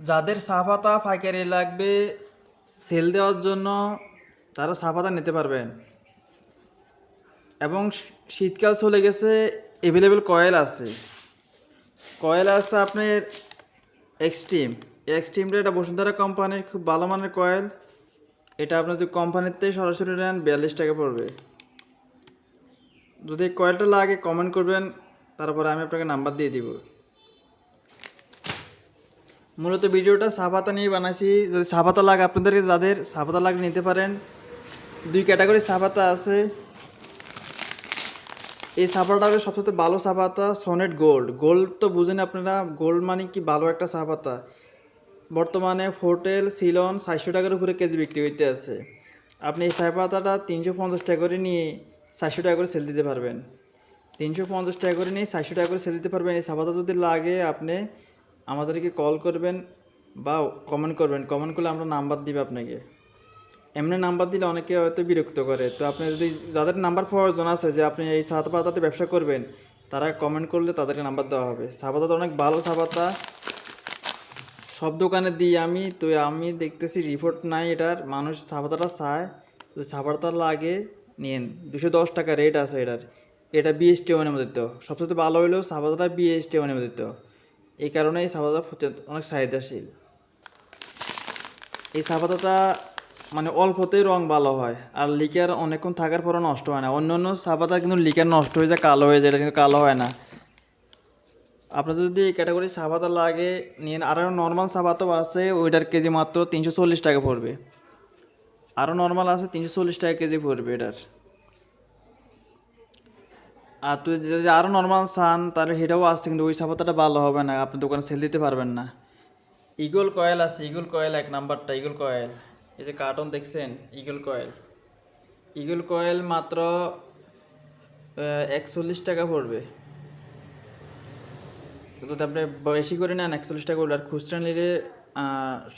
যাদের সাফাতা পাইকারি লাগবে সেল দেওয়ার জন্য তারা সাফাতা নিতে পারবেন। এবং শীতকাল চলে গেছে অ্যাভেলেবেল কয়েল আছে। কয়েল আছে আপনার এক্সট্রিম এক্সট্রিমটা এটা বসুন্ধরা কোম্পানির খুব ভালো মানের কয়েল এটা আপনার যদি কোম্পানিতে সরাসরি নেন, বিয়াল্লিশ টাকা পড়বে। যদি কয়েলটা লাগে কমেন্ট করবেন, তারপরে আমি আপনাকে নাম্বার দিয়ে দিব। মূলত ভিডিওটা সাপাতা নিয়ে বানাইছি। যদি সাপাতা লাগে আপনাদেরকে যাদের সাপাতা লাগে নিতে পারেন। দুই ক্যাটাগরি সাপাতা আছে। এই সাপাটা হলো সবচেয়ে ভালো সাপাতা সনেট গোল্ড। গোল্ড তো বুঝেন আপনারা, গোল্ড মানে কি ভালো একটা সাপাতা বর্তমানে হোটেল, সিলন চারশো টাকার উপরে কেজি বিক্রি হইতে আছে। আপনি এই সাপাতাটা তিনশো পঞ্চাশ টাকা করে নিয়ে চারশো টাকা করে সেল দিতে পারবেন। তিনশো পঞ্চাশ টাকা করে নিয়ে চারশো টাকা করে সেল দিতে পারবেন। এই সাপাতা যদি লাগে আপনি আমাদেরকে কল করবেন বা কমেন্ট করবেন। কমেন্ট করলে আমরা নাম্বার দিবে আপনাকে। এমনি নাম্বার দিলে অনেকে হয়তো বিরক্ত করে। তো আপনি যদি যাদের নাম্বার প্রয়োজন আছে যে আপনি এই সাত পাতাতে ব্যবসা করবেন, তারা কমেন্ট করলে তাদেরকে নাম্বার দেওয়া হবে। সাপাতা তো অনেক ভালো সাপাতা সব দোকানে দিই আমি। তো আমি দেখতেছি রিপোর্ট নাই এটার। মানুষ সাপাতাটা চায়। সাপাতা লাগে নিন দুশো দশ টাকা রেট আছে এটার। এটা বিএসটি অনুমোদিত সবচেয়ে ভালো হলো সাপাতাটা বিএসটি অনুমোদিত এই কারণে এই সাপাতা অনেক চাহিদাশীল। এই সাপাতাটা মানে অল্পতেই রং ভালো হয় আর লিকার অনেকক্ষণ থাকার পরও নষ্ট হয় না। অন্য অন্য সাপাতা কিন্তু লিকার নষ্ট হয়ে যায়, কালো হয়ে যায়, এটা কিন্তু কালো হয় না। আপনার যদি এই ক্যাটাগরি সাবাতা লাগে নিয়ে আরও নর্মাল সাবাতাও আছে, ওইটার কেজি মাত্র তিনশো চল্লিশ টাকা পড়বে। আরও নর্মাল আছে, তিনশো চল্লিশ টাকা কেজি পড়বে এটার। আর তুই যদি আরও নর্মাল চান, তাহলে সেটাও আসছে কিন্তু ওই সাবাতাটা ভালো হবে না। আপনি দোকানে সেল দিতে পারবেন না। ইগল কয়েল আছে ইগল কয়েল এক নাম্বারটা ইগল কয়েল এই যে কার্টন দেখছেন ইগল কয়েল ইগল কয়েল মাত্র একচল্লিশ টাকা পড়বে। যদি আপনি বেশি করে নেন, একচল্লিশ টাকা পড়বে। আর খুচরা নিলে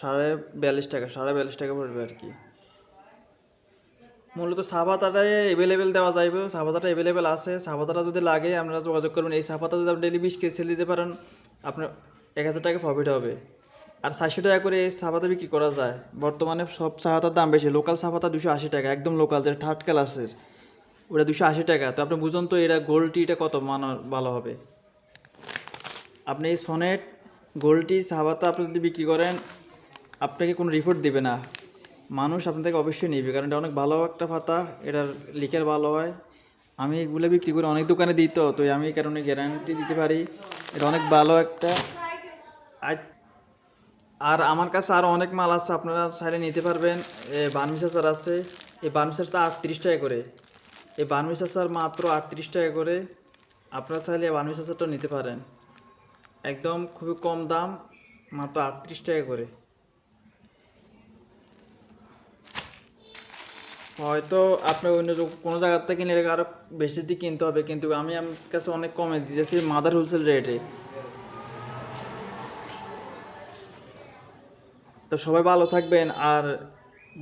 সাড়ে বিয়াল্লিশ টাকা, সাড়ে বিয়াল্লিশ টাকা পড়বে আর কি। মূলত সাবাতাটাই অ্যাভেলেবেল দেওয়া যাইবে। সাবাতাটা অ্যাভেলেবেল আছে। সাবাতাটা যদি লাগে, আপনারা যোগাযোগ করবেন এই সাবাতা যদি আপনি ডেলি বিশ কেজি সেল দিতে পারেন, আপনার এক হাজার টাকা প্রফিট হবে। আর চারশো টাকা করে এই সাবাতা বিক্রি করা যায়। বর্তমানে সব সাবাতার দাম বেশি। লোকাল সাবাতা দুশো আশি টাকা, একদম লোকাল যেটা থার্ড ক্লাসের ওটা দুশো আশি টাকা। তো আপনি বুঝুন তো, এটা গোল্ড টিটা কত মান ভালো হবে। আপনি এই সনেট গোল্ডটি সাবাতা আপনি যদি বিক্রি করেন, আপনাকে কোনো রিপোর্ট দেবে না। মানুষ আপনার থেকে অবশ্যই নেবে, কারণ এটা অনেক ভালো একটা পাতা এটার লিকের ভালো হয়। আমি এগুলো বিক্রি করি অনেক দোকানে দিই তো আমি এই কারণে গ্যারান্টি দিতে পারি। এটা অনেক ভালো একটা। আর আমার কাছে আরও অনেক মাল আছে, আপনারা চাইলে নিতে পারবেন। বার্মিসাচার আছে। এই বার্মিসাচারটা আটত্রিশ টাকা করে। এই বার্মিসাচার মাত্র আটত্রিশ টাকা করে। আপনারা চাইলে বার্মিসাচারটা নিতে পারেন। একদম খুবই কম দাম, মাত্র আটত্রিশ টাকা করে। হয়তো আপনার অন্য কোনো জায়গার থেকে নিলে আরও বেশি দিয়ে কিনতে হবে, কিন্তু আমি আমার কাছে অনেক কমে দিতেছি মাদার হোলসেল রেটে তো সবাই ভালো থাকবেন আর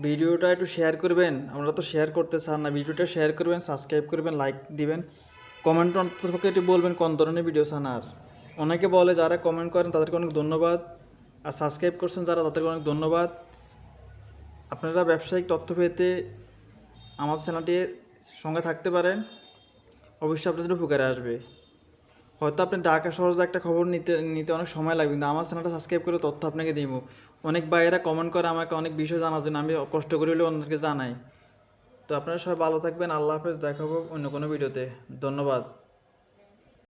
ভিডিওটা একটু শেয়ার করবেন, আমরা তো শেয়ার করতে চান না। ভিডিওটা শেয়ার করবেন সাবস্ক্রাইব করবেন লাইক দিবেন। কমেন্ট অন্ততপক্ষে একটু বলবেন কোন ধরনের ভিডিও চান আর। অনেকে বলে যারা কমেন্ট করেন তাদেরকে অনেক ধন্যবাদ। আর সাবস্ক্রাইব করছেন যারা তাদেরকে অনেক ধন্যবাদ। আপনারা ব্যবসায়িক তথ্য পেতে আমার চ্যানেলটির সঙ্গে থাকতে পারেন। অবশ্যই আপনাদের উপকারে আসবে। হয়তো আপনি ডাকা সহজে একটা খবর নিতে নিতে অনেক সময় লাগবে, কিন্তু আমার চ্যানেলটা সাবস্ক্রাইব করে তথ্য আপনাকে দিব। অনেক বাইরা কমেন্ট করে আমাকে অনেক বিষয় জানার জন্য আমি কষ্ট করে হলেও অন্যকে জানাই। তো আপনারা সবাই ভালো থাকবেন, আল্লাহ হাফেজ দেখাবো অন্য কোনো ভিডিওতে। ধন্যবাদ।